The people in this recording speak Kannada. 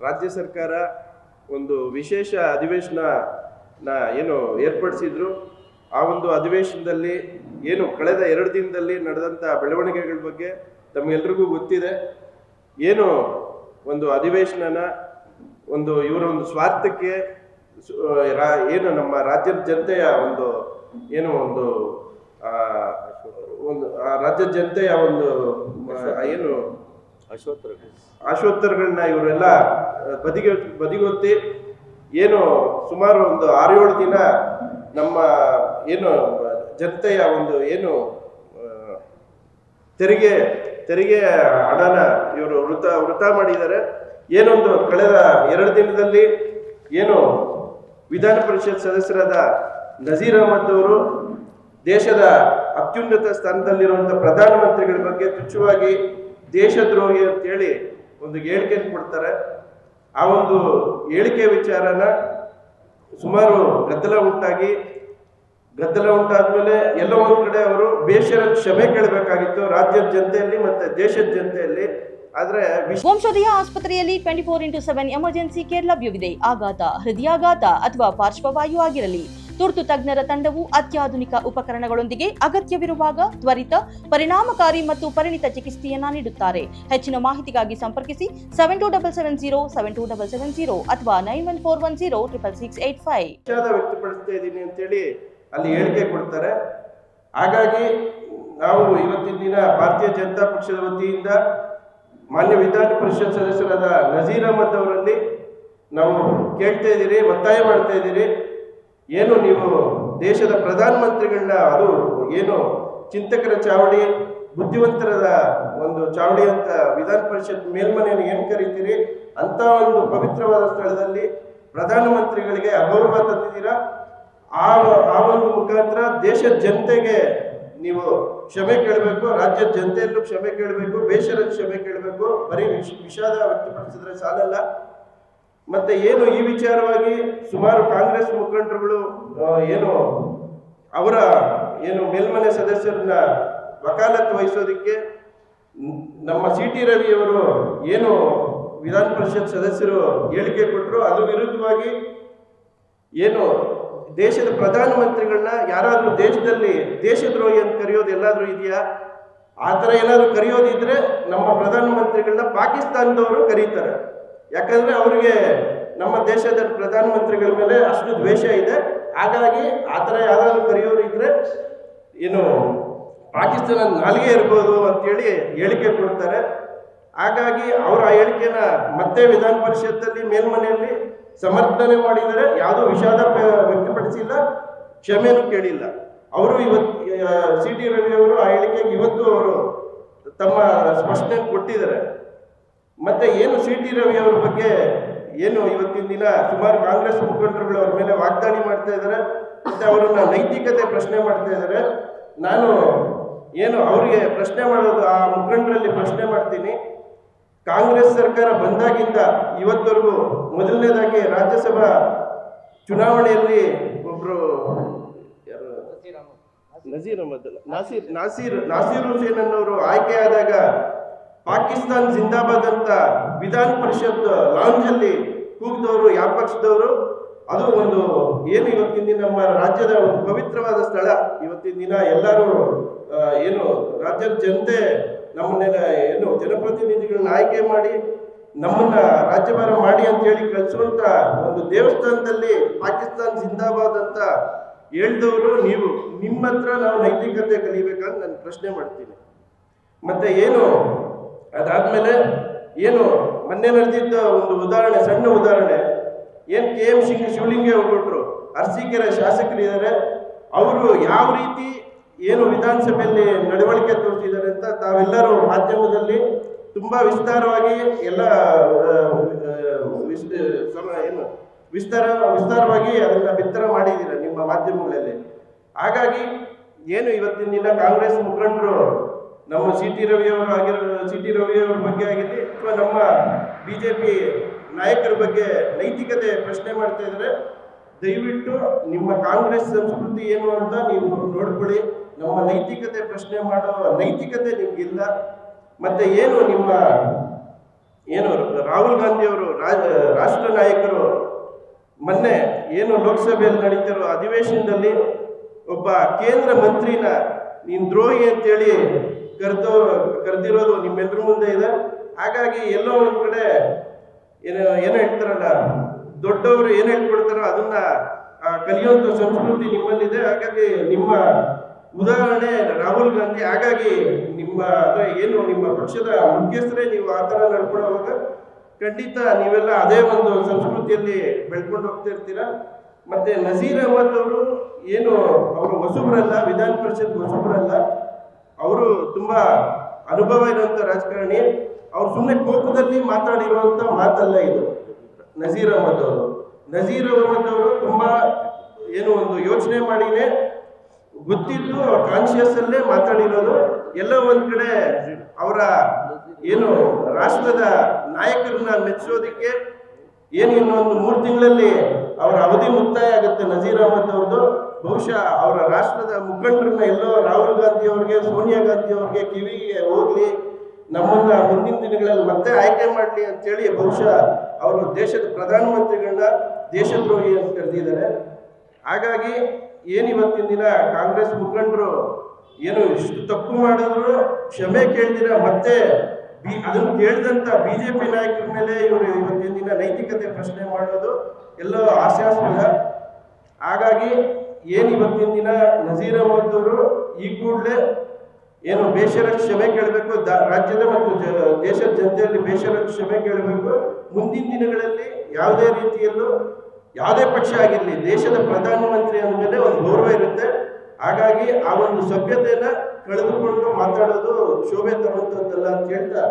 ರಾಜ್ಯ ಸರ್ಕಾರ ಒಂದು ವಿಶೇಷ ಅಧಿವೇಶನ ಏನು ಏರ್ಪಡಿಸಿದ್ರು ಆ ಒಂದು ಅಧಿವೇಶನದಲ್ಲಿ ಏನು ಕಳೆದ ಎರಡು ದಿನದಲ್ಲಿ ನಡೆದಂಥ ಬೆಳವಣಿಗೆಗಳ ಬಗ್ಗೆ ತಮಗೆಲ್ರಿಗೂ ಗೊತ್ತಿದೆ. ಏನು ಒಂದು ಅಧಿವೇಶನನ ಒಂದು ಇವರ ಒಂದು ಸ್ವಾರ್ಥಕ್ಕೆ ಏನು ನಮ್ಮ ರಾಜ್ಯದ ಜನತೆಯ ಒಂದು ಏನು ಒಂದು ಆ, ಒಂದು ರಾಜ್ಯದ ಜನತೆಯ ಒಂದು ಏನು ಆಶೋತ್ತರಗಳನ್ನ ಇವರೆಲ್ಲ ಬದಿಗೆ, ಬದಿಗೊತ್ತಿ ಏನು ಸುಮಾರು ಒಂದು ಆರು ಏಳು ದಿನ ನಮ್ಮ ಏನು, ಜನತೆಯ ಒಂದು ಏನು ತೆರಿಗೆ ತೆರಿಗೆ ಹಣನ ಇವರು ವೃತ ವೃತ ಮಾಡಿದ್ದಾರೆ. ಏನೊಂದು ಕಳೆದ ಎರಡು ದಿನದಲ್ಲಿ ಏನು ವಿಧಾನ ಪರಿಷತ್ ಸದಸ್ಯರಾದ ನಜೀರ್ ಅಹಮದ್ ಅವರು ದೇಶದ ಅತ್ಯುನ್ನತ ಸ್ಥಾನದಲ್ಲಿರುವಂಥ ಪ್ರಧಾನಮಂತ್ರಿಗಳ ಬಗ್ಗೆ ತುಚ್ಛವಾಗಿ ದೇಶದ್ರೋಹಿ ಅಂತೇಳಿ ಒಂದು ಹೇಳಿಕೆಯನ್ನು ಕೊಡ್ತಾರೆ. ಆ ಒಂದು ಹೇಳಿಕೆ ವಿಚಾರನ ಸುಮಾರು ಗದ್ದಲ ಉಂಟಾಗಿ, ಗದ್ದಲ ಉಂಟಾದ್ಮೇಲೆ ಎಲ್ಲ ಒಂದ್ ಕಡೆ ಅವರು ಬೇಷರ ಕ್ಷಮೆ ಕೇಳಬೇಕಾಗಿತ್ತು ರಾಜ್ಯದ ಜನತೆಯಲ್ಲಿ ಮತ್ತೆ ದೇಶದ ಜನತೆಯಲ್ಲಿ. ಆದ್ರೆ ವಿಶ್ ವಂಶೋದಯ ಆಸ್ಪತ್ರೆಯಲ್ಲಿ twenty four into seven emergency care ಲಭ್ಯವಿದೆ. ಆಘಾತ, ಹೃದಯಾಘಾತ ಅಥವಾ ಪಾರ್ಶ್ವವಾಯು ಆಗಿರಲಿ. ತುರ್ತು ತಜ್ಞರ ತಂಡವು ಅತ್ಯಾಧುನಿಕ ಉಪಕರಣಗಳೊಂದಿಗೆ ಅಗತ್ಯವಿರುವಾಗ ತ್ವರಿತ, ಪರಿಣಾಮಕಾರಿ ಮತ್ತು ಪರಿಣಿತ ಚಿಕಿತ್ಸೆಯನ್ನ ನೀಡುತ್ತಾರೆ. ಹೆಚ್ಚಿನ ಮಾಹಿತಿಗಾಗಿ ಸಂಪರ್ಕಿಸಿ seven two double seven zero seven two double seven zero ಅಥವಾ nine one four one zero triple six eight five ವ್ಯಕ್ತಪಡಿಸ್ತಾ ಇದ್ದೀನಿ ಅಂತೇಳಿ ಅಲ್ಲಿ ಹೇಳಿಕೆ ಕೊಡ್ತಾರೆ. ಹಾಗಾಗಿ ನಾವು ಇವತ್ತಿನ ದಿನ ಭಾರತೀಯ ಜನತಾ ಪಕ್ಷದ ವತಿಯಿಂದ ಮಾನ್ಯ ವಿಧಾನ ಪರಿಷತ್ ಸದಸ್ಯರಾದ ನಜೀರ್ ಅಹಮದ್ ಅವರಲ್ಲಿ ನಾವು ಕೇಳ್ತಾ ಇದ್ದೀರಿ, ಒತ್ತಾಯ ಮಾಡ್ತಾ ಇದ್ದೀರಿ. ಏನು ನೀವು ದೇಶದ ಪ್ರಧಾನಮಂತ್ರಿಗಳನ್ನ, ಅದು ಏನು ಚಿಂತಕರ ಚಾವಡಿ ಬುದ್ಧಿವಂತರದ ಒಂದು ಚಾವಡಿ ಅಂತ ವಿಧಾನ ಪರಿಷತ್ ಮೇಲ್ಮನೆಯನ್ನು ಏನು ಕರಿತೀರಿ? ಅಂತ ಒಂದು ಪವಿತ್ರವಾದ ಸ್ಥಳದಲ್ಲಿ ಪ್ರಧಾನಮಂತ್ರಿಗಳಿಗೆ ಅಗೌರವ ತಂದಿದ್ದೀರಾ? ಆ ಆ ಒಂದು ಮುಖಾಂತರ ದೇಶದ ಜನತೆಗೆ ನೀವು ಕ್ಷಮೆ ಕೇಳಬೇಕು ರಾಜ್ಯದ ಜನತೆಯಲ್ಲೂ ಕ್ಷಮೆ ಕೇಳಬೇಕು ಬೇಷರ ಕ್ಷಮೆ ಕೇಳಬೇಕು. ಬರೀ ವಿಷ, ವಿಷಾದ ವ್ಯಕ್ತಪಡಿಸಿದ್ರೆ ಸಾಲಲ್ಲ. ಮತ್ತೆ ಏನು ಈ ವಿಚಾರವಾಗಿ ಸುಮಾರು ಕಾಂಗ್ರೆಸ್ ಮುಖಂಡರುಗಳು ಏನು ಅವರ ಏನು ಮೇಲ್ಮನೆ ಸದಸ್ಯರನ್ನ ವಕಾಲತ್ತು ವಹಿಸೋದಕ್ಕೆ ನಮ್ಮ ಸಿ ಟಿ ರವಿಯವರು ಏನು ವಿಧಾನ ಪರಿಷತ್ ಸದಸ್ಯರು ಹೇಳಿಕೆ ಕೊಟ್ಟರು ಅದ್ರ ವಿರುದ್ಧವಾಗಿ ಏನು ದೇಶದ ಪ್ರಧಾನಮಂತ್ರಿಗಳನ್ನ ಯಾರಾದರೂ ದೇಶದಲ್ಲಿ ದೇಶದ್ರೋಹಿ ಅಂತ ಕರೆಯೋದು ಎಲ್ಲಾದರೂ ಇದೆಯಾ? ಆ ಥರ ಏನಾದರೂ ಕರೆಯೋದಿದ್ರೆ ನಮ್ಮ ಪ್ರಧಾನಮಂತ್ರಿಗಳನ್ನ ಪಾಕಿಸ್ತಾನದವರು ಕರೀತಾರೆ. ಯಾಕಂದ್ರೆ ಅವರಿಗೆ ನಮ್ಮ ದೇಶದ ಪ್ರಧಾನಮಂತ್ರಿಗಳ ಮೇಲೆ ಅಷ್ಟು ದ್ವೇಷ ಇದೆ. ಹಾಗಾಗಿ ಆ ಥರ ಯಾರಾದರೂ ಕರೆಯೋರು ಇದ್ರೆ ಏನು ಪಾಕಿಸ್ತಾನ ನಾಲಿಗೆ ಇರ್ಬೋದು ಅಂತೇಳಿ ಹೇಳಿಕೆ ಕೊಡ್ತಾರೆ. ಹಾಗಾಗಿ ಅವರ ಆ ಹೇಳಿಕೆನ ಮತ್ತೆ ವಿಧಾನ ಪರಿಷತ್ತಲ್ಲಿ ಮೇಲ್ಮನೆಯಲ್ಲಿ ಸಮರ್ಥನೆ ಮಾಡಿದರೆ ಯಾವುದೂ ವಿಷಾದ ವ್ಯಕ್ತಪಡಿಸಿಲ್ಲ, ಕ್ಷಮೆನೂ ಕೇಳಿಲ್ಲ. ಅವರು ಇವತ್ತು ಸಿ ಟಿ ರವಿ ಅವರು ಆ ಹೇಳಿಕೆಗೆ ಇವತ್ತು ಅವರು ತಮ್ಮ ಸ್ಪಷ್ಟನೆ ಕೊಟ್ಟಿದ್ದಾರೆ. ಮತ್ತೆ ಏನು ಸಿ ಟಿ ರವಿ ಅವರ ಬಗ್ಗೆ ಏನು ಇವತ್ತಿನ ದಿನ ಸುಮಾರು ಕಾಂಗ್ರೆಸ್ ಮುಖಂಡರುಗಳು ಅವ್ರ ಮೇಲೆ ವಾಗ್ದಾಳಿ ಮಾಡ್ತಾ ಇದ್ದಾರೆ ಮತ್ತೆ ಅವರನ್ನ ನೈತಿಕತೆ ಪ್ರಶ್ನೆ ಮಾಡ್ತಾ ಇದ್ದಾರೆ. ನಾನು ಏನು ಅವರಿಗೆ ಪ್ರಶ್ನೆ ಮಾಡೋದು ಆ ಮುಖಂಡರಲ್ಲಿ ಪ್ರಶ್ನೆ ಮಾಡ್ತೀನಿ. ಕಾಂಗ್ರೆಸ್ ಸರ್ಕಾರ ಬಂದಾಗಿಂದ ಇವತ್ತವರೆಗೂ ಮೊದಲನೇದಾಗಿ ರಾಜ್ಯಸಭಾ ಚುನಾವಣೆಯಲ್ಲಿ ಒಬ್ರು ಯಾರು? ನಜೀರ್ ಅಹಮದ್. ನಾಸೀರ್ ನಾಸೀರ್ ನಾಸೀರ್ ಹುಸೇನ್ ಅನ್ನೋರು ಆಯ್ಕೆಯಾದಾಗ ಪಾಕಿಸ್ತಾನ್ ಜಿಂದಾಬಾದ್ ಅಂತ ವಿಧಾನ ಪರಿಷತ್ ಲಾಂಜ್ ಅಲ್ಲಿ ಕೂಗಿದವರು ಯಾವ ಪಕ್ಷದವರು ಅದು ಒಂದು ಏನು ಇವತ್ತಿನ ದಿನ ನಮ್ಮ ರಾಜ್ಯದ ಒಂದು ಪವಿತ್ರವಾದ ಸ್ಥಳ. ಇವತ್ತಿನ ದಿನ ಎಲ್ಲರೂ ಏನು ರಾಜ್ಯದ ಜನತೆ ನಮ್ಮನ್ನೆಲ್ಲ ಏನು ಜನಪ್ರತಿನಿಧಿಗಳನ್ನ ಆಯ್ಕೆ ಮಾಡಿ, ನಮ್ಮನ್ನ ರಾಜ್ಯಭಾರ ಮಾಡಿ ಅಂತ ಹೇಳಿ ಕಳಿಸುವಂತ ಒಂದು ದೇವಸ್ಥಾನದಲ್ಲಿ ಪಾಕಿಸ್ತಾನ್ ಜಿಂದಾಬಾದ್ ಅಂತ ಹೇಳ್ದವರು ನೀವು. ನಿಮ್ಮ ಹತ್ರ ನಾವು ನೈತಿಕತೆ ಕಲಿಬೇಕಂತ ನಾನು ಪ್ರಶ್ನೆ ಮಾಡ್ತೀನಿ. ಮತ್ತೆ ಏನು ಅದಾದ್ಮೇಲೆ ಏನು ಮೊನ್ನೆ ನಡೆದಿದ್ದ ಒಂದು ಉದಾಹರಣೆ, ಸಣ್ಣ ಉದಾಹರಣೆ. ಏನು ಕೆ ಎಂ ಶಿಂಗ್ ಶಿವಲಿಂಗೆ ಹೋಗ್ಬಿಟ್ರು. ಅರಸೀಕೆರೆ ಶಾಸಕರಿದ್ದಾರೆ ಅವರು ಯಾವ ರೀತಿ ಏನು ವಿಧಾನಸಭೆಯಲ್ಲಿ ನಡವಳಿಕೆ ತೋರಿಸಿದ್ದಾರೆ ಅಂತ ತಾವೆಲ್ಲರೂ ಮಾಧ್ಯಮದಲ್ಲಿ ತುಂಬಾ ವಿಸ್ತಾರವಾಗಿ ಎಲ್ಲ ಏನು, ವಿಸ್ತಾರ, ವಿಸ್ತಾರವಾಗಿ ಅದನ್ನ ಬಿತ್ತರ ಮಾಡಿದ್ದೀರ ನಿಮ್ಮ ಮಾಧ್ಯಮಗಳಲ್ಲಿ. ಹಾಗಾಗಿ ಏನು ಇವತ್ತಿನ ದಿನ ಕಾಂಗ್ರೆಸ್ ಮುಖಂಡರು ನಮ್ಮ ಸಿ ಟಿ ರವಿಯವರು ಆಗಿರೋ ಸಿ ಟಿ ರವಿಯವರ ಬಗ್ಗೆ ಆಗಿರಲಿ, ಅಥವಾ ನಮ್ಮ ಬಿ ಜೆ ಪಿ ನಾಯಕರ ಬಗ್ಗೆ ನೈತಿಕತೆ ಪ್ರಶ್ನೆ ಮಾಡ್ತಾ ಇದ್ದಾರೆ, ದಯವಿಟ್ಟು ನಿಮ್ಮ ಕಾಂಗ್ರೆಸ್ ಸಂಸ್ಕೃತಿ ಏನು ಅಂತ ನೀವು ನೋಡ್ಕೊಳ್ಳಿ. ನಮ್ಮ ನೈತಿಕತೆ ಪ್ರಶ್ನೆ ಮಾಡೋ ನೈತಿಕತೆ ನಿಮಗಿಲ್ಲ. ಮತ್ತೆ ಏನು ನಿಮ್ಮ, ಏನು ರಾಹುಲ್ ಗಾಂಧಿ ಅವರು ನಾಯಕರು, ಮೊನ್ನೆ ಏನು ಲೋಕಸಭೆಯಲ್ಲಿ ನಡೀತಿರೋ ಅಧಿವೇಶನದಲ್ಲಿ ಒಬ್ಬ ಕೇಂದ್ರ ಮಂತ್ರಿನ, ನೀನ್ ದ್ರೋಹಿ ಅಂತೇಳಿ ಕರೆದು ಕರೆದಿರೋದು ನಿಮ್ಮೆಲ್ಲರ ಮುಂದೆ ಇದೆ. ಹಾಗಾಗಿ ಎಲ್ಲೋ ಒಂದು ಕಡೆ ಏನು ಏನು ಹೇಳ್ತಾರಲ್ಲ, ದೊಡ್ಡವರು ಏನು ಹೇಳ್ಕೊಡ್ತಾರೋ ಅದನ್ನ ಕಲಿಯುವಂಥ ಸಂಸ್ಕೃತಿ ನಿಮ್ಮಲ್ಲಿದೆ. ಹಾಗಾಗಿ ನಿಮ್ಮ ಉದಾಹರಣೆ ರಾಹುಲ್ ಗಾಂಧಿ. ಹಾಗಾಗಿ ನಿಮ್ಮ ಅಂದ್ರೆ ಏನು, ನಿಮ್ಮ ಪಕ್ಷದ ಮುಖ್ಯಸ್ಥರೇ ನೀವು ಆ ಥರ ನಡ್ಕೊಳ್ಳೋವಾಗ ಖಂಡಿತ ನೀವೆಲ್ಲ ಅದೇ ಒಂದು ಸಂಸ್ಕೃತಿಯಲ್ಲಿ ಬೆಳ್ಕೊಂಡು ಹೋಗ್ತಾ ಇರ್ತೀರ? ಮತ್ತೆ ನಜೀರ್ ಅಹಮದ್ ಅವರು ಏನು, ಅವರು ಹೊಸಬ್ರಲ್ಲ, ವಿಧಾನ ಪರಿಷತ್ ಹೊಸಬ್ರಲ್ಲ ಅನುಭವ ಇರುವಂತ ರಾಜಕಾರಣಿ, ಅವ್ರು ಸುಮ್ಮನೆ ಕೋಪದಲ್ಲಿ ಮಾತಾಡಿರುವಂತ ಮಾತಲ್ಲ ಇದು. ನಜೀರ್ ಅಹಮದ್ ಅವರು. ನಜೀರ್ ಅಹಮದ್ ಅವರು ತುಂಬಾ ಏನು ಒಂದು ಯೋಚನೆ ಮಾಡಿನೇ ಗೊತ್ತಿದ್ದು ಅವ್ರ ಕಾನ್ಶಿಯಸ್ ಅಲ್ಲೇ ಮಾತಾಡಿರೋದು. ಎಲ್ಲ ಒಂದ್ ಕಡೆ ಅವರ ಏನು ರಾಷ್ಟ್ರದ ನಾಯಕರನ್ನ ಮೆಚ್ಚೋದಿಕ್ಕೆ ಏನು ಇನ್ನೊಂದು ಮೂರು ತಿಂಗಳಲ್ಲಿ ಅವರ ಅವಧಿ ಮುಕ್ತಾಯ ಆಗುತ್ತೆ ನಜೀರ್ ಅಹಮದ್ ಅವ್ರದ್ದು ಬಹುಶಃ ಅವರ ರಾಷ್ಟ್ರದ ಮುಖಂಡರನ್ನ ಎಲ್ಲೋ ರಾಹುಲ್ ಗಾಂಧಿ ಅವ್ರಿಗೆ, ಸೋನಿಯಾ ಗಾಂಧಿ ಅವ್ರಿಗೆ ಕಿವಿಗೆ ಹೋಗ್ಲಿ, ನಮ್ಮನ್ನ ಮುಂದಿನ ದಿನಗಳಲ್ಲಿ ಮತ್ತೆ ಆಯ್ಕೆ ಮಾಡಲಿ ಅಂತೇಳಿ ಬಹುಶಃ ಅವರು ದೇಶದ ಪ್ರಧಾನಮಂತ್ರಿಗಳನ್ನ ದೇಶದ್ರೋಹಿ ಅಂತ ಕರೆದಿದ್ದಾರೆ. ಹಾಗಾಗಿ ಏನು ಇವತ್ತಿನ ದಿನ ಕಾಂಗ್ರೆಸ್ ಮುಖಂಡರು ಏನು ಇಷ್ಟು ತಪ್ಪು ಮಾಡಿದ್ರು, ಕ್ಷಮೆ ಕೇಳ್ದಿರ, ಮತ್ತೆ ಬಿ, ಅದನ್ನು ಕೇಳಿದಂತ ಬಿಜೆಪಿ ನಾಯಕರ ಮೇಲೆ ಇವರು ಇವತ್ತಿನ ದಿನ ನೈತಿಕತೆ ಪ್ರಶ್ನೆ ಮಾಡೋದು ಎಲ್ಲೋ ಹಾಸ್ಯಾಸ್ಪದ. ಹಾಗಾಗಿ ಏನು ಇವತ್ತಿನ ದಿನ ನಜೀರ್ ಅಹಮದ್ ಅವರು ಈ ಕೂಡಲೇ ಏನು ಬೇಷರ ಕ್ಷಮೆ ಕೇಳಬೇಕು ರಾಜ್ಯದ ಮತ್ತು ದೇಶದ ಜನತೆಯಲ್ಲಿ ಬೇಷರ ಕ್ಷಮೆ ಕೇಳಬೇಕು. ಮುಂದಿನ ದಿನಗಳಲ್ಲಿ ಯಾವುದೇ ರೀತಿಯಲ್ಲೂ ಯಾವುದೇ ಪಕ್ಷ ಆಗಿರಲಿ, ದೇಶದ ಪ್ರಧಾನಮಂತ್ರಿ ಅಂದಮೇಲೆ ಒಂದು ಗೌರವ ಇರುತ್ತೆ. ಹಾಗಾಗಿ ಆ ಒಂದು ಸಭ್ಯತೆಯನ್ನ ಕಳೆದುಕೊಂಡು ಮಾತಾಡೋದು ಶೋಭೆ ತರುವಂಥದ್ದಲ್ಲ ಅಂತ ಹೇಳ್ತಾ